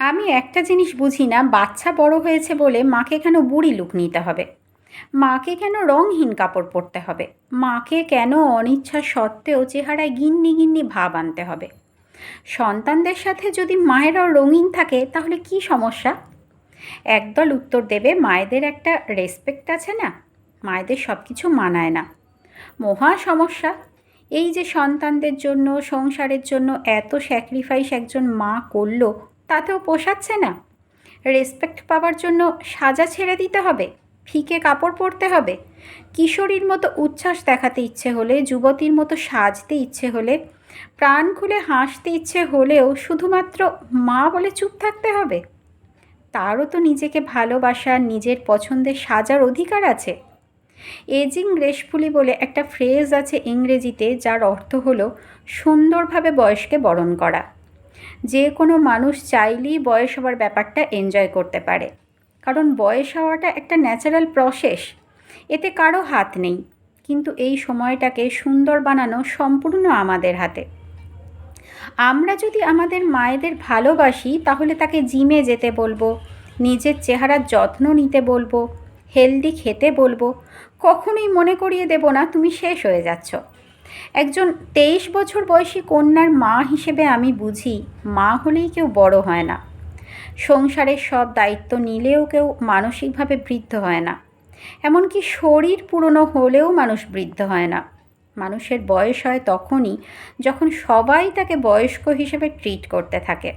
আমি একটা জিনিস বুঝি না, বাচ্চা বড় হয়েছে বলে মাকে কেন বুড়ি লুক নিতে হবে? মাকে কেন রঙহীন কাপড় পরতে হবে? মাকে কেন অনিচ্ছা সত্ত্বেও চেহারায় গিন্নি গিন্নি ভাব আনতে হবে? সন্তানদের সাথে যদি মায়েরাও রঙিন থাকে, তাহলে কি সমস্যা? একদল উত্তর দেবে, মায়েদের একটা রেসপেক্ট আছে না, মায়েদের সব কিছু মানায় না। মহা সমস্যা। এই যে সন্তানদের জন্য, সংসারের জন্য এত স্যাক্রিফাইস একজন মা করল তাতেও পোষাচ্ছে না। রেসপেক্ট পাওয়ার জন্য সাজা ছেড়ে দিতে হবে, ফিকে কাপড় পরতে হবে। কিশোরীর মতো উচ্ছ্বাস দেখাতে ইচ্ছে হলে, যুবতীর মতো সাজতে ইচ্ছে হলে, প্রাণ খুলে হাসতে ইচ্ছে হলেও শুধুমাত্র মা বলে চুপ থাকতে হবে। তারও তো নিজেকে ভালোবাসার নিজের পছন্দের সাজার অধিকার আছে। এজিং গ্রেসফুলি বলে একটা ফ্রেজ আছে ইংরেজিতে, যার অর্থ হলো সুন্দরভাবে বয়সকে বরণ করা। যে কোনো মানুষ চাইলেই বয়স হওয়ার ব্যাপারটা এনজয় করতে পারে। কারণ বয়স হওয়াটা একটা ন্যাচারাল প্রসেস এতে কারও হাত নেই। কিন্তু এই সময়টাকে সুন্দর বানানো সম্পূর্ণ আমাদের হাতে। আমরা যদি আমাদের মায়েদের ভালোবাসি, তাহলে তাকে জিমে যেতে বলব, নিজের চেহারার যত্ন নিতে বলব হেলদি খেতে বলব। কখনোই মনে করিয়ে দেব না, তুমি শেষ হয়ে যাচ্ছ। একজন তেইশ বছর বয়সী কন্যার মা হিসেবে আমি বুঝি মা হলেই কেউ বড় হয় না। সংসারের সব দায়িত্ব নিলেও কেউ মানসিকভাবে বৃদ্ধ হয় না। এমনকি শরীর পুরনো হলেও মানুষ বৃদ্ধ হয় না। মানুষের বয়স হয় তখনই যখন সবাই তাকে বয়স্ক হিসেবে ট্রিট করতে থাকে।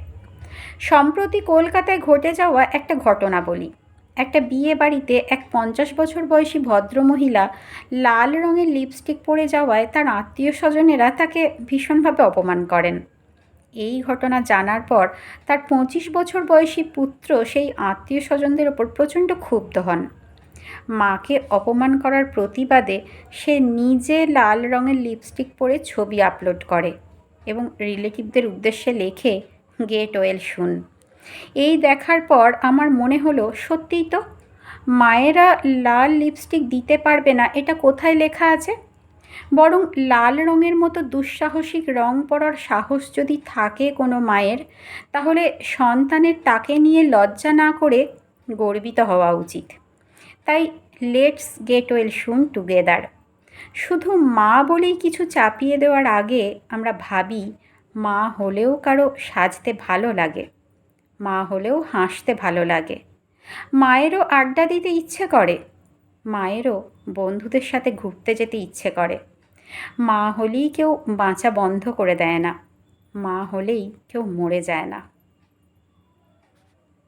সম্প্রতি কলকাতায় ঘটে যাওয়া একটা ঘটনা বলি। একটা বিয়ে বাড়িতে এক পঞ্চাশ বছর বয়সী ভদ্রমহিলা লাল রঙের লিপস্টিক পরে যাওয়ায় তার আত্মীয় স্বজনেরা তাকে ভীষণভাবে অপমান করেন। এই ঘটনা জানার পর তার পঁচিশ বছর বয়সী পুত্র সেই আত্মীয় স্বজনদের ওপর প্রচণ্ড ক্ষুব্ধ হন। মাকে অপমান করার প্রতিবাদে সে নিজে লাল রঙের লিপস্টিক পরে ছবি আপলোড করে এবং রিলেটিভদের উদ্দেশ্যে লেখে, গেট ওয়েল শুন। এই দেখার পর আমার মনে হলো, সত্যিই তো? মায়েরা লাল লিপস্টিক দিতে পারবে না, এটা কোথায় লেখা আছে? বরং লাল রঙের মতো দুঃসাহসিক রং পরার সাহস যদি থাকে কোনো মায়ের, তাহলে সন্তানের তাকে নিয়ে লজ্জা না করে গর্বিত হওয়া উচিত। তাই let's get well soon together শুধু মা বলেই কিছু চাপিয়ে দেওয়ার আগে আমরা ভাবি, মা হলেও কারও সাজতে ভালো লাগে। মা হলেও হাসতে ভালো লাগে। মায়েরও আড্ডা দিতে ইচ্ছে করে। মায়েরও বন্ধুদের সাথে ঘুরতে যেতে ইচ্ছে করে। মা হলেই কেউ বাঁচা বন্ধ করে দেয় না। মা হলেই কেউ মরে যায় না।